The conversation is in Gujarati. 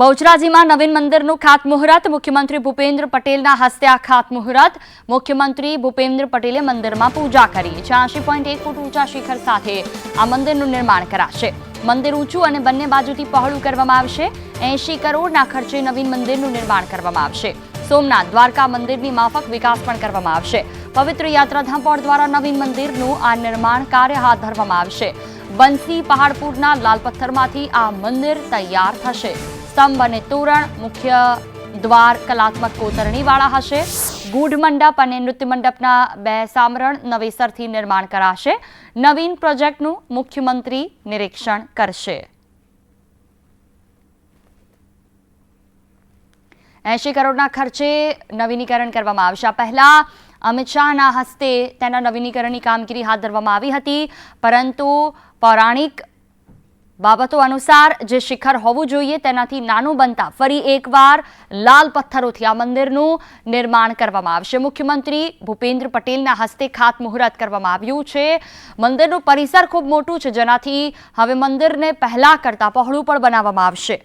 બહુચરાજીમાં નવીન મંદિરનું ખાતમુહૂર્ત. મુખ્યમંત્રી ભૂપેન્દ્ર પટેલના હસ્તે આ ખાતમુહૂર્ત. મુખ્યમંત્રી ભૂપેન્દ્ર પટેલે મંદિરમાં પૂજા કરી. છ્યાસી પોઈન્ટ એક ફૂટ ઊંચા શિખર સાથે આ મંદિરનું નિર્માણ કરાશે. મંદિર ઊંચું અને બંને બાજુથી પહોળું કરવામાં આવશે. એંશી કરોડના ખર્ચે નવીન મંદિરનું નિર્માણ કરવામાં આવશે. સોમનાથ દ્વારકા મંદિરની માફક વિકાસ પણ કરવામાં આવશે. પવિત્ર યાત્રાધામ બોર્ડ દ્વારા નવીન મંદિરનું આ નિર્માણ કાર્ય હાથ ધરવામાં આવશે. બંસી પહાડપુરના લાલ પથ્થરમાંથી આ મંદિર તૈયાર થશે. સ્તંભ અને તોરણ મુખ્ય દ્વાર કલાત્મક કોતરણીવાળા હશે. ગૂઢ મંડપ અને નૃત્ય મંડપના બે સામરણ નવેસરથી નિર્માણ કરાશે. નવીન પ્રોજેક્ટનું મુખ્યમંત્રી નિરીક્ષણ કરશે. એંશી કરોડના ખર્ચે નવીનીકરણ કરવામાં આવશે. આ પહેલા અમિત શાહના હસ્તે તેના નવીનીકરણની કામગીરી હાથ ધરવામાં આવી હતી, પરંતુ પૌરાણિક બાબતો અનુસાર જે શિખર હોવું જોઈએ તેનાથી નાનું બનતા ફરી એકવાર લાલ પથ્થરોથી આ મંદિરનું નિર્માણ કરવામાં આવશે. મુખ્યમંત્રી ભૂપેન્દ્ર પટેલના હસ્તે ખાતમુહૂર્ત કરવામાં આવ્યું છે. મંદિરનું પરિસર ખૂબ મોટું છે, જેનાથી હવે મંદિરને પહેલાં કરતાં પહોળું પણ બનાવવામાં આવશે.